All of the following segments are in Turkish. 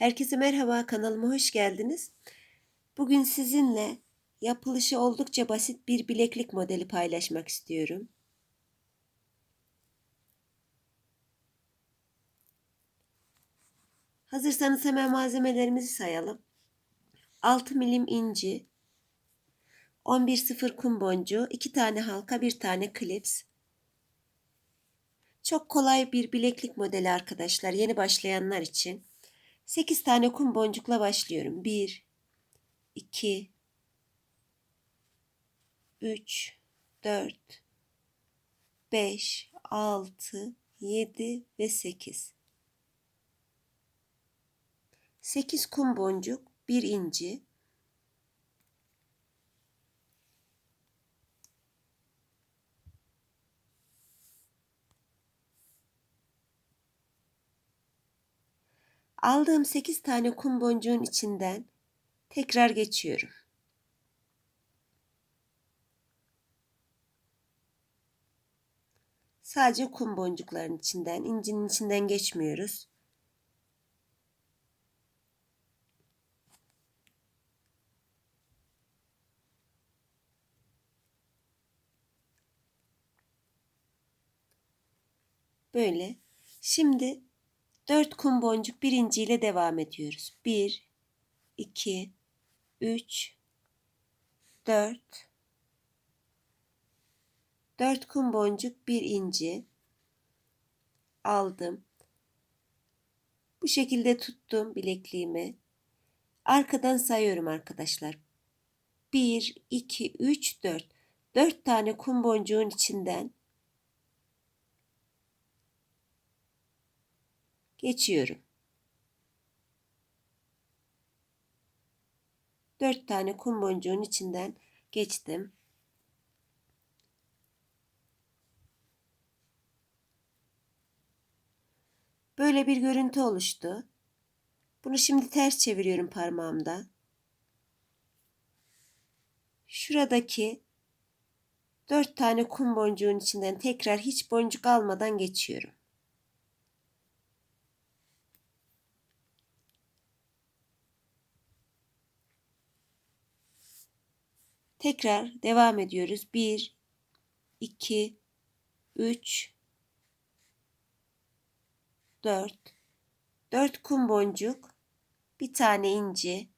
Herkese merhaba, kanalıma hoş geldiniz. Bugün sizinle yapılışı oldukça basit bir bileklik modeli paylaşmak istiyorum. Hazırsanız hemen malzemelerimizi sayalım. 6 milim inci, 11.0 kum boncuğu, 2 tane halka, 1 tane klips. Çok kolay bir bileklik modeli arkadaşlar yeni başlayanlar için. 8 tane kum boncukla başlıyorum. 1 2 3 4 5 6 7 ve 8 8 kum boncuk, 1 inci, Aldığım 8 tane kum boncuğun içinden tekrar geçiyorum. Sadece kum boncukların içinden, incinin içinden geçmiyoruz. Böyle. Şimdi 4 kum boncuk birinci ile devam ediyoruz. 1, 2, 3, 4, 4 kum boncuk bir inci aldım. Bu şekilde tuttum bilekliğimi. Arkadan sayıyorum arkadaşlar. 1, 2, 3, 4. 4 tane kum boncuğun içinden geçiyorum. Dört tane kum boncuğun içinden geçtim. Böyle bir görüntü oluştu. Bunu şimdi ters çeviriyorum parmağımda. Şuradaki dört tane kum boncuğun içinden tekrar hiç boncuk almadan geçiyorum. Tekrar devam ediyoruz. 1 2 3 4 4 kum boncuk, bir tane inci,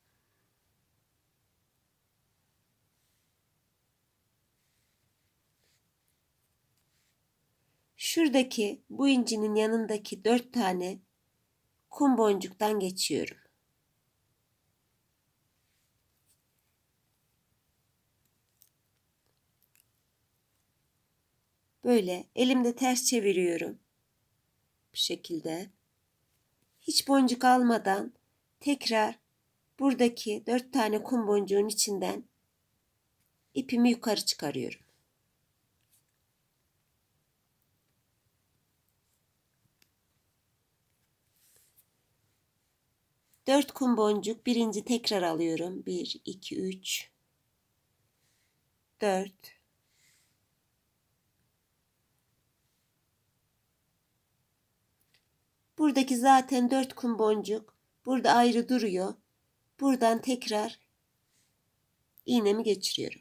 Şuradaki bu incinin yanındaki dört tane kum boncuktan geçiyorum. Böyle elimde ters çeviriyorum. Bu şekilde. Hiç boncuk almadan tekrar buradaki dört tane kum boncuğun içinden ipimi yukarı çıkarıyorum. Dört kum boncuk birinci tekrar alıyorum. Bir, iki, üç, dört, Buradaki zaten dört kum boncuk burada ayrı duruyor. Buradan tekrar iğnemi geçiriyorum.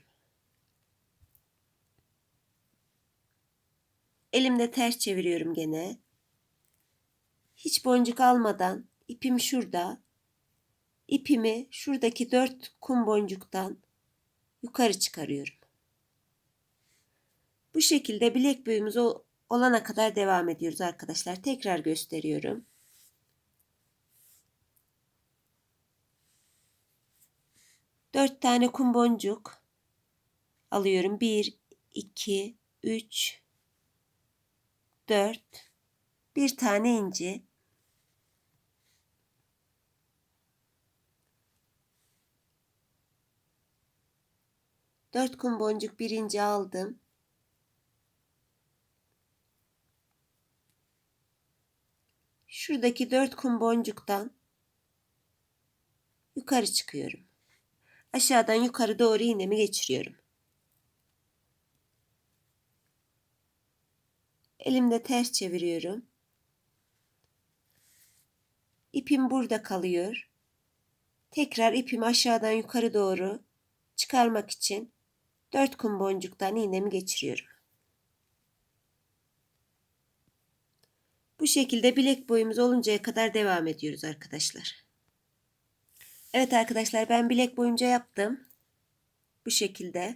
Elimde ters çeviriyorum gene. Hiç boncuk almadan ipim şurada. İpimi şuradaki dört kum boncuktan yukarı çıkarıyorum. Bu şekilde bilek boyumuz olana kadar devam ediyoruz arkadaşlar. Tekrar gösteriyorum. Dört tane kum boncuk alıyorum. Bir, iki, üç, dört. Bir tane inci. Dört kum boncuk birinci aldım. Şuradaki dört kum boncuktan yukarı çıkıyorum. Aşağıdan yukarı doğru iğnemi geçiriyorum. Elimde ters çeviriyorum. ipim burada kalıyor. Tekrar ipimi aşağıdan yukarı doğru çıkarmak için 4 kum boncuktan iğnemi geçiriyorum. Bu şekilde bilek boyumuz oluncaya kadar devam ediyoruz arkadaşlar. Evet arkadaşlar ben bilek boyunca yaptım. Bu şekilde.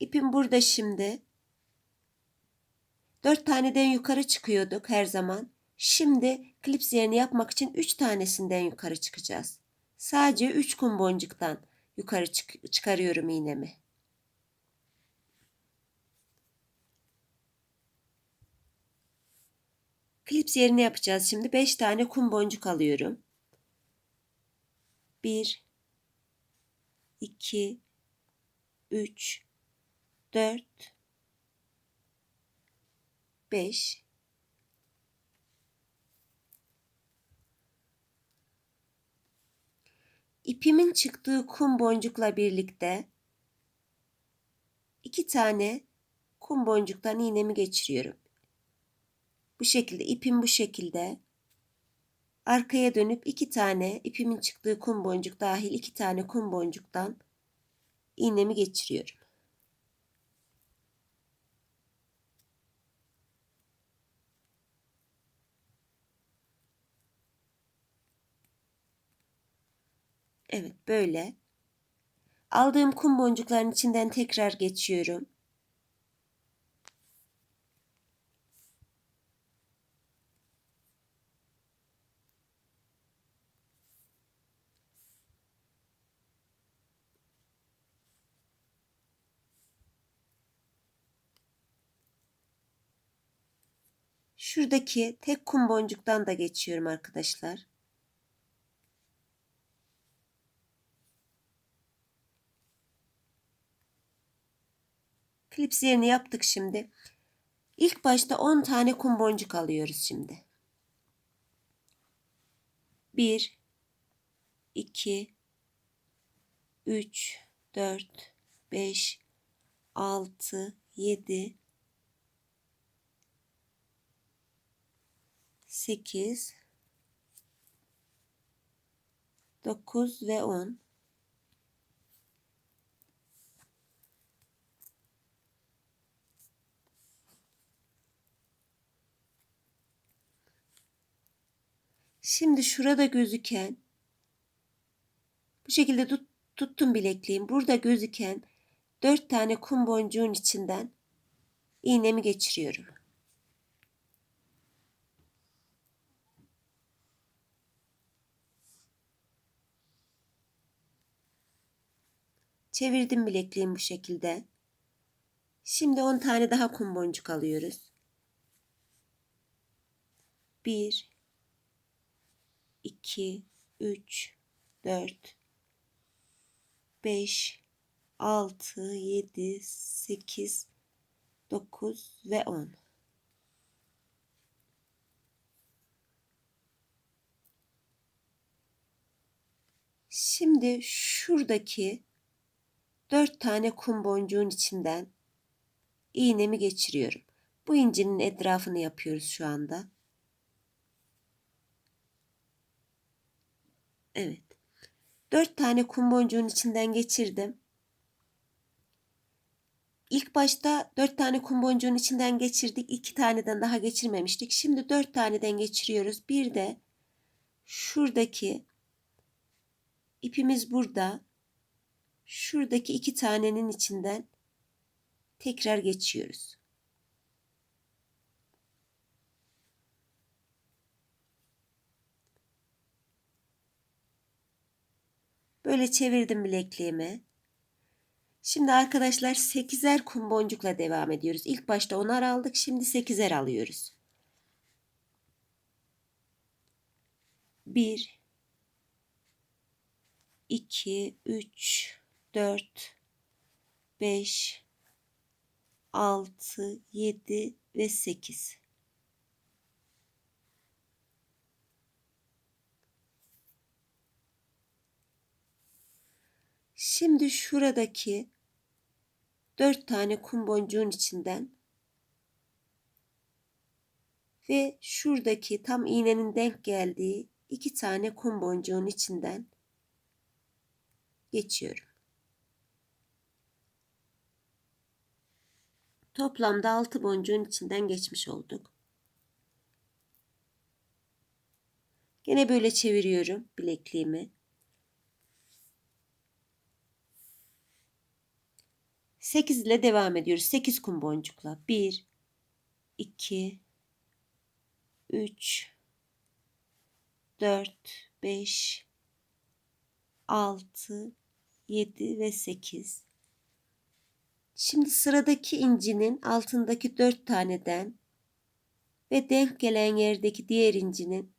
İpim burada şimdi. 4 taneden yukarı çıkıyorduk her zaman. Şimdi klips yerini yapmak için 3 tanesinden yukarı çıkacağız. Sadece 3 kum boncuktan yukarı çık çıkarıyorum iğnemi. Klips yerini yapacağız şimdi. 5 tane kum boncuk alıyorum. 1 2 3 4 5 İpimin çıktığı kum boncukla birlikte iki tane kum boncuktan iğnemi geçiriyorum. Bu şekilde ipim bu şekilde. Arkaya dönüp iki tane ipimin çıktığı kum boncuk dahil iki tane kum boncuktan iğnemi geçiriyorum. Evet böyle. Aldığım kum boncukların içinden tekrar geçiyorum. Şuradaki tek kum boncuktan da geçiyorum arkadaşlar. Klips yerini yaptık şimdi. İlk başta 10 tane kum boncuk alıyoruz şimdi. 1 2 3 4 5 6 7 8 9 ve 10 Şimdi şurada gözüken bu şekilde tut, tuttum bilekliğim. Burada gözüken dört tane kum boncuğun içinden iğnemi geçiriyorum. Çevirdim bilekliğim bu şekilde. Şimdi 10 tane daha kum boncuk alıyoruz. 1 2 3 4 5 6 7 8 9 ve 10 Şimdi şuradaki dört tane kum boncuğun içinden iğnemi geçiriyorum. Bu incinin etrafını yapıyoruz şu anda. Evet. Dört tane kum boncuğun içinden geçirdim. İlk başta dört tane kum boncuğun içinden geçirdik. iki taneden daha geçirmemiştik. Şimdi dört taneden geçiriyoruz. Bir de şuradaki ipimiz burada şuradaki iki tanenin içinden tekrar geçiyoruz. Böyle çevirdim bilekliğimi. Şimdi arkadaşlar 8'er kum boncukla devam ediyoruz. İlk başta 10'ar aldık. Şimdi 8'er alıyoruz. 1 2 3 4, 5, 6, 7 ve 8. Şimdi şuradaki 4 tane kum boncuğun içinden Ve şuradaki tam iğnenin denk geldiği iki tane kum boncuğun içinden geçiyorum. Toplamda 6 boncuğun içinden geçmiş olduk. Yine böyle çeviriyorum bilekliğimi. 8 ile devam ediyoruz. 8 kum boncukla. 1 2 3 4 5 6 7 ve 8. Şimdi sıradaki incinin altındaki 4 taneden ve denk gelen yerdeki diğer incinin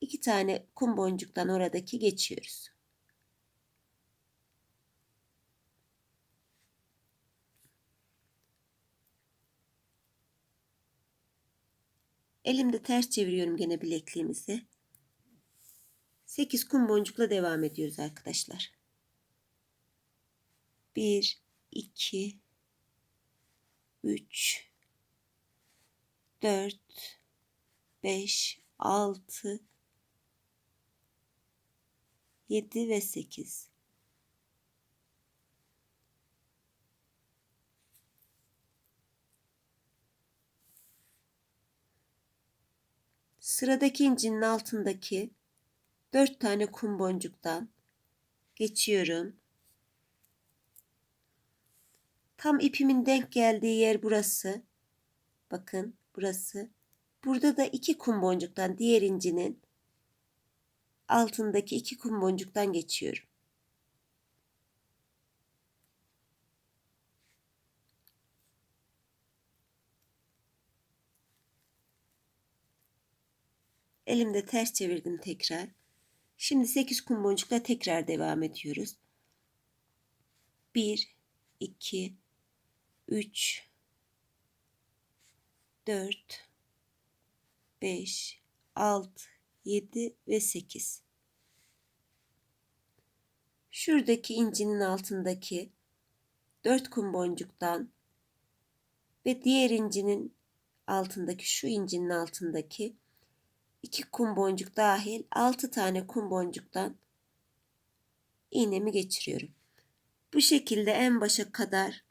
iki tane kum boncuktan oradaki geçiyoruz. Elimde ters çeviriyorum gene bilekliğimizi. 8 kum boncukla devam ediyoruz arkadaşlar. 1 2 3 4 5 6 7 ve 8 Sıradaki incinin altındaki 4 tane kum boncuktan geçiyorum. Tam ipimin denk geldiği yer burası. Bakın burası. Burada da iki kum boncuktan diğer incinin altındaki iki kum boncuktan geçiyorum. Elimde ters çevirdim tekrar. Şimdi 8 kum boncukla tekrar devam ediyoruz. 1 2 3 4 5 6 7 ve 8 şuradaki incinin altındaki 4 kum boncuktan ve diğer incinin altındaki şu incinin altındaki 2 kum boncuk dahil 6 tane kum boncuktan iğnemi geçiriyorum. Bu şekilde en başa kadar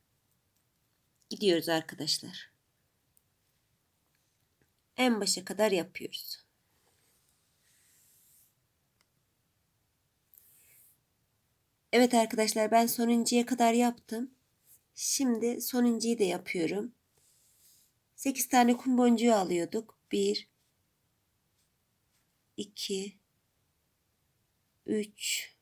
gidiyoruz arkadaşlar. En başa kadar yapıyoruz. Evet arkadaşlar ben sonuncuya kadar yaptım. Şimdi sonuncuyu da yapıyorum. 8 tane kum boncuğu alıyorduk. 1 2 3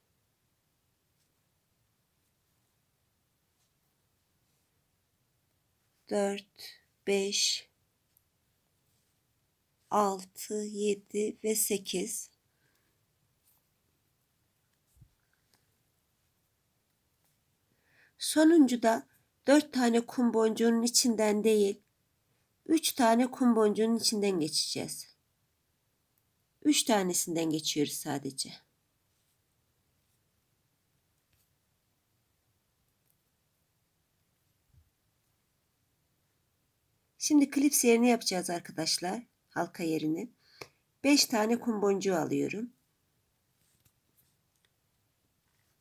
4 5 6 7 ve 8 Sonuncuda 4 tane kum boncuğunun içinden değil, 3 tane kum boncuğunun içinden geçeceğiz. 3 tanesinden geçiyoruz sadece. Şimdi klips yerini yapacağız arkadaşlar. Halka yerini. 5 tane kum boncuğu alıyorum.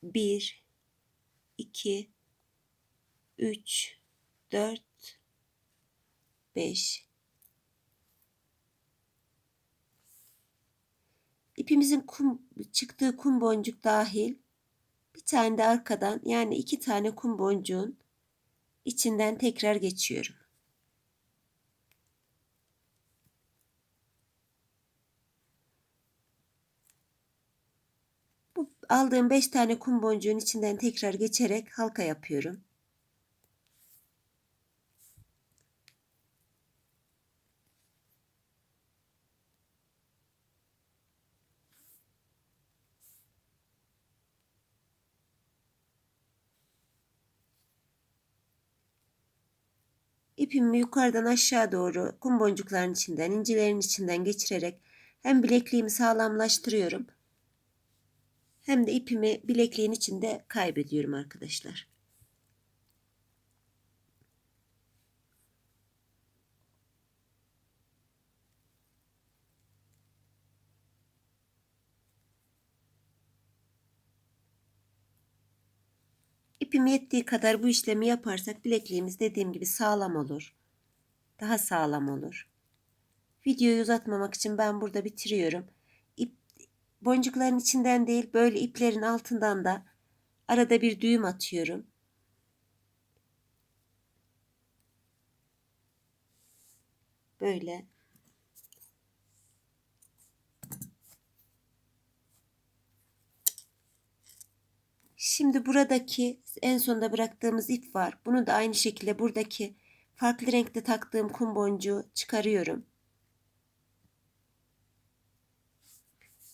1 2 3 4 5 İpimizin kum, çıktığı kum boncuk dahil bir tane de arkadan yani iki tane kum boncuğun içinden tekrar geçiyorum. Bu aldığım 5 tane kum boncuğun içinden tekrar geçerek halka yapıyorum. İpimi yukarıdan aşağı doğru kum boncukların içinden, incilerin içinden geçirerek hem bilekliğimi sağlamlaştırıyorum hem de ipimi bilekliğin içinde kaybediyorum arkadaşlar. İpim yettiği kadar bu işlemi yaparsak bilekliğimiz dediğim gibi sağlam olur. Daha sağlam olur. Videoyu uzatmamak için ben burada bitiriyorum. Boncukların içinden değil böyle iplerin altından da arada bir düğüm atıyorum. Böyle. Şimdi buradaki en sonda bıraktığımız ip var. Bunu da aynı şekilde buradaki farklı renkte taktığım kum boncuğu çıkarıyorum.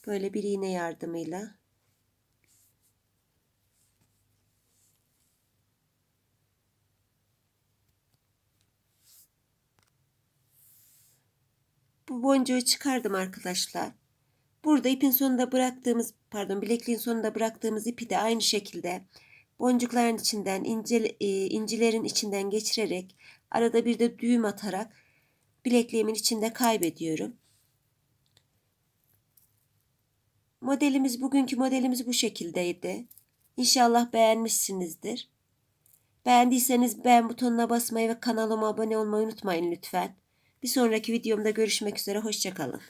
Böyle bir iğne yardımıyla. Bu boncuğu çıkardım arkadaşlar. Burada ipin sonunda bıraktığımız pardon bilekliğin sonunda bıraktığımız ipi de aynı şekilde boncukların içinden ince, e, incilerin içinden geçirerek arada bir de düğüm atarak bilekliğimin içinde kaybediyorum. Modelimiz bugünkü modelimiz bu şekildeydi. İnşallah beğenmişsinizdir. Beğendiyseniz beğen butonuna basmayı ve kanalıma abone olmayı unutmayın lütfen. Bir sonraki videomda görüşmek üzere. Hoşçakalın.